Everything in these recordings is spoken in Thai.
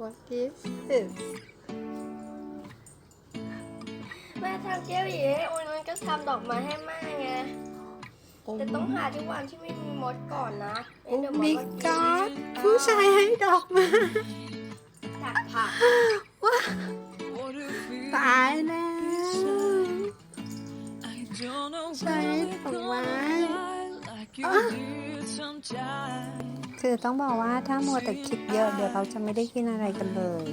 What is this แม่ทำเจ๊หวีให้โอ้ยมันก็ทำดอกไม้ให้แม่ไง แต่ต้องหาที่วางที่ไม่มีมดก่อนนะเอ็นเดอร์มดบิ๊กมันกอดผู้ชายให้ดอกไมาตักผักว้า What if we ตายแล้ว I don't know ใช้ when ดอกไม้ คือต้องบอกว่าถ้ามัวแต่คิดเยอะเดี๋ยวเราจะไม่ได้กินอะไรกันเลย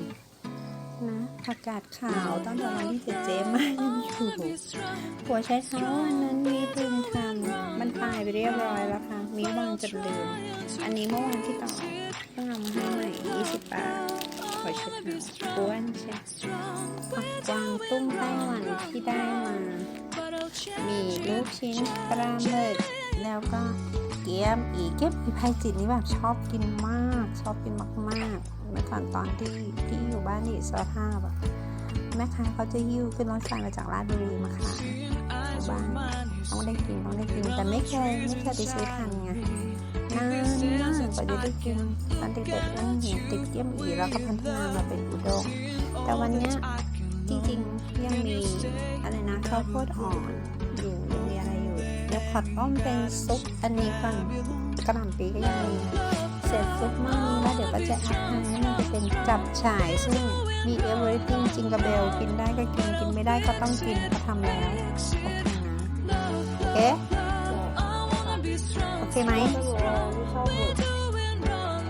นะผักกาดขาวต้องบอกว่าที่เจเจมากยังอยู่หัวใช้เท้าอันนั้นมีพึงทำมันตายไปเรียบร้อยแล้วค่ะ มีวางจนลืมอันนี้เมื่อวานที่ต่อเพิ่งเอามาให้ใหม่20บาทหัวใช้เท้าอ้วนใช่ผักกวางตุ้งไต้หวันที่ได้มา มีลูกชิ้นปลาหมึกแล้วก็ เกี๊ยมอีเกี๊ยมอีไพจิตนี่แบบชอบกินมาก ชอบกินมากๆเมื่อก่อนตอนที่ที่อยู่บ้านที่สภาพอะแม่ค้าเขาจะหิ้วขึ้นรถไฟมาจากราชบุรีมาขายที่บ้านต้องได้กินต้องได้กินแต่ไม่เคยไม่เคยไปซื้อทันไงนานมากกว่าจะได้กินตอนเด็กๆนั่งเห็นติดเกี๊ยมอีแล้วก็พัฒนามาเป็นอุด้งแต่วันเนี้ยจริงๆยังมีอะไรนะข้าวโพดอ่อนอยู่ ดี๋ยวผัดอ้อมเป็นซุปอันนี้ก่อนกระหล่ำปีก็ยังมีเสร็จซุปม้อนี้แล้วเดี๋ยวก็จะอัพให้มันจะเป็นจับฉ่ายซึ่งมีเอเวอร์ติ้งจิงกับเบลกินได้ก็กินกินไม่ได้ก็ต้องกินเขาทำแล้วโอเคนะโอเคโอเคไหม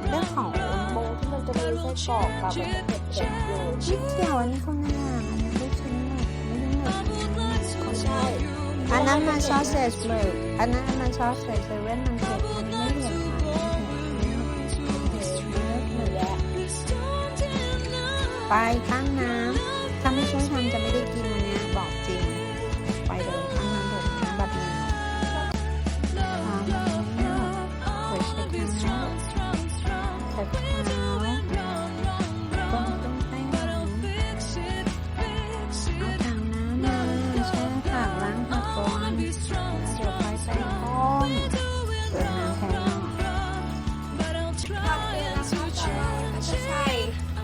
เรื่องของโมงที่มันจะมีไส้กรอกกับมันจะเผ็ดๆอยู่ชิคเกี่ยวอันนี้คนละอย่างอันนี้ลูกชิ้นหมึกไม่ใช่หมึกคนละใช่ อันนั้นมันซอสเซจหมึกอันนั้นมันซอสเซจเซเว่นมันเผ็ดอันนี้ไม่เผ็ดค่ะหมึกแยะไปข้างน้ำถ้าไม่ช่วยทำจะไม่ได้กินวันนี้บอกจริง ไปเลย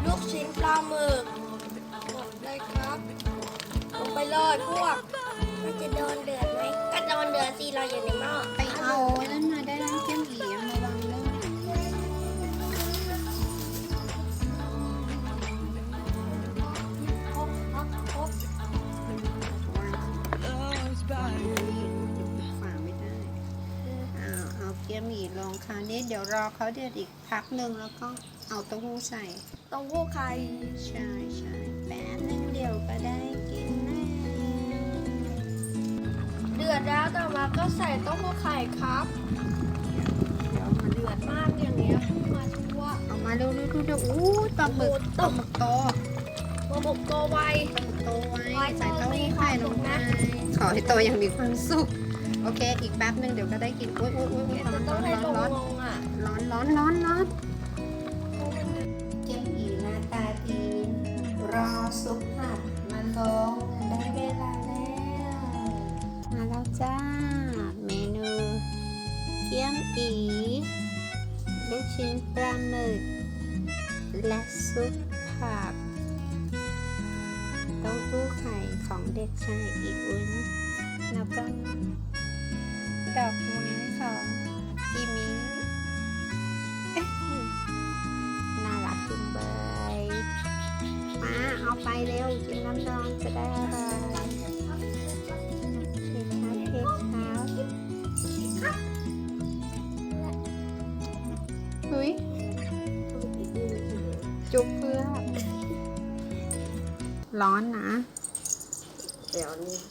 ลูกชิ้นปลาหมึกหมดเลยครับ ลงไปเลยพวก มันจะโดนเดือดไหมก็โดนเดือดสิเราอยู่ในหม้อไปเอานั่นมาได้แล้วเกี้ยมอีเอามาวางเลยครบครบครบวาง Love's วาง by ตรงนี้ปิดฝาไม่ได้เอาเอาเกี๊ยมอีลงคราวนี้เดี๋ยวรอเขาเดือดอีกพักหนึ่งแล้วก็ เอาเต้าหู้ใส่เต้าหู้ไข่ใช่ใช่แป๊บนึงเดี๋ยวก็ได้กินแน่เดือดแล้วต่อมาก็ใส่เต้าหู้ไข่ครับเดี๋ยวมาเดือดมากอย่างเนี้ยมาทั่วเอามาเร็วๆดูๆอู้ปลาหมึกปลาหมึกโตมาบุกตัวไวโตไว้ไว้ใส่เต้าโตมีหู้ควาไข่มลสุงขไปนะขอให้โตอย่างมีความสุขโอเค อีกแป๊บหนึ่งเดี๋ยวก็ได้กินอุ้ยอุ้ยอุ้ยเดี๋ยวร้อจะนต้ร้อองนให้ร้อนลงร้อนลงอะร้อนร้อน ซุปผัดมาลงได้เวลาแล้วมาแล้วจ้า เมนูเกี๊ยมอีลูกชิ้นปลาหมึกและซุปผักเต้าหู้ไข่ของเด็กชายอีอุ้นแล้วก็ดอกไม้ของ เอาไปเร็วกินน้ำร้อนจะได้อร่อยเค้กครับเค้กครับหุยจุกเพื่อร้อนนะ เดี๋ยวนี้